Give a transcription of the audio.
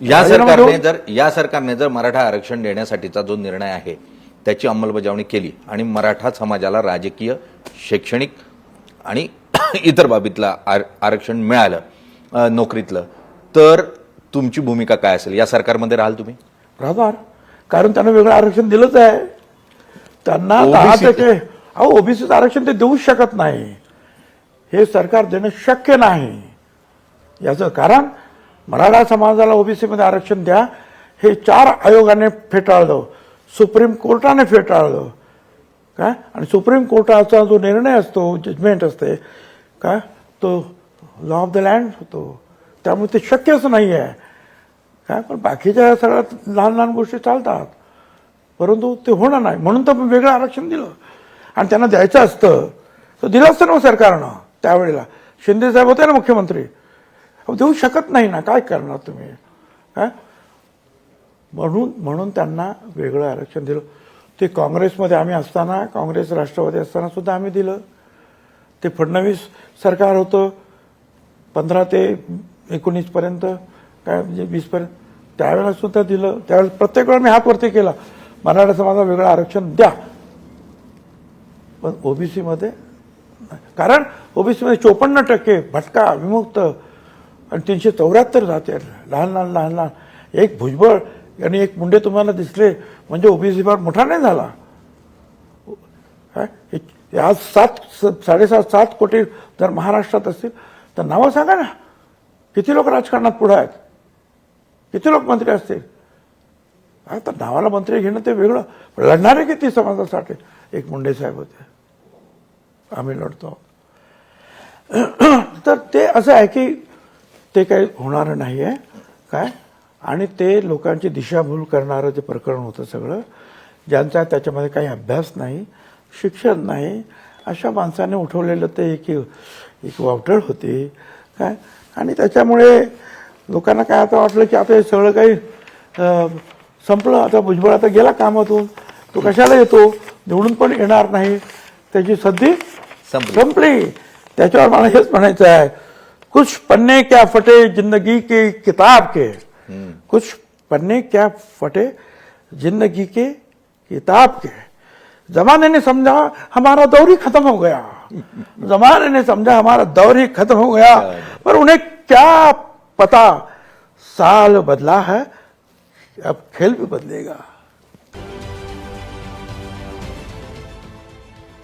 या सरकारने जर या सरकारने जर मराठा आरक्षण देण्यासाठीचा जो निर्णय आहे त्याची अंमलबजावणी केली आणि मराठा समाजाला राजकीय शैक्षणिक आणि इतर बाबीतला आर- आरक्षण मिळालं नोकरीतलं तर तुमची भूमिका काय असेल? या सरकारमध्ये राहाल तुम्ही? राहणार. कारण त्यांना वेगळं आरक्षण दिलंच आहे. त्यांना दहा टक्के अहो ओबीसीचं आरक्षण ते देऊच शकत नाही. हे सरकार देणं शक्य नाही. याचं कारण मराठा समाजाला ओबीसीमध्ये आरक्षण द्या हे चार आयोगाने फेटाळलं. सुप्रीम कोर्टाने फेटाळलं. काय आणि सुप्रीम कोर्टाचा जो निर्णय असतो जजमेंट असते काय तो लॉ ऑफ द लँड होतो. त्यामुळे ते शक्यच नाही आहे काय पण बाकीच्या सगळ्यात लहान लहान गोष्टी चालतात. परंतु ते होणार नाही. म्हणून तर वेगळं आरक्षण दिलं. आणि त्यांना द्यायचं असतं. तर दिलं असतं ना मग सरकारनं त्यावेळेला. शिंदे साहेब होते ना मुख्यमंत्री. देऊ शकत नाही ना काय करणार तुम्ही? काय म्हणून म्हणून त्यांना वेगळं आरक्षण दिलं. ते काँग्रेसमध्ये आम्ही असताना काँग्रेस राष्ट्रवादी असताना सुद्धा आम्ही दिलं. ते फडणवीस सरकार होतं पंधरा ते एकोणीसपर्यंत काय म्हणजे वीसपर्यंत त्यावेळेला सुद्धा दिलं. त्यावेळेला प्रत्येक वेळा मी हा वरती केला. मराठा समाजाला वेगळं आरक्षण द्या. पण ओबीसीमध्ये कारण ओबीसीमध्ये चोपन्न टक्के भटका विमुक्त आणि तीनशे चौऱ्याहत्तर जाते. लहान लहान लहान लहान. एक भुजबळ आणि एक मुंडे तुम्हाला दिसले म्हणजे ओबीसी फार मोठा नाही झाला. काय? आज सात स- साडेसात सात कोटी जर महाराष्ट्रात असतील तर नावं सांगा ना. किती लोक राजकारणात पुढे आहेत? किती लोक मंत्री असतील? आता नावाला मंत्री घेणं ते वेगळं. पण लढणारे किती समाजासाठी? एक मुंडे साहेब होते. आम्ही लढतो. तर ते असं आहे की ते काही होणार नाही आहे काय? आणि ते लोकांची दिशाभूल करणारं जे प्रकरण होतं सगळं ज्यांचा त्याच्यामध्ये काही अभ्यास नाही शिक्षण नाही अशा माणसाने उठवलेलं ते एक एक वावटळ होती. काय? आणि त्याच्यामुळे लोकांना काय आता वाटलं की आता हे सगळं काही संपलं. आता भुजबळ आता गेला कामातून. तो कशाला येतो? निवडून पण येणार नाही? त्याची सद्दी संपली. संपली. त्याच्यावर मला हेच म्हणायचं आहे कुछ पन्ने क्या फटे ज़िंदगी के किताब के? कुछ पन्ने क्या फटे ज़िंदगी के किताब के? जमाने ने समझा हमारा दौर ही खत्म हो गया। जमाने ने समझा हमारा दौर ही खत्म हो गया। पर उन्हें क्या पता साल बदला है अब खेल भी बदलेगा।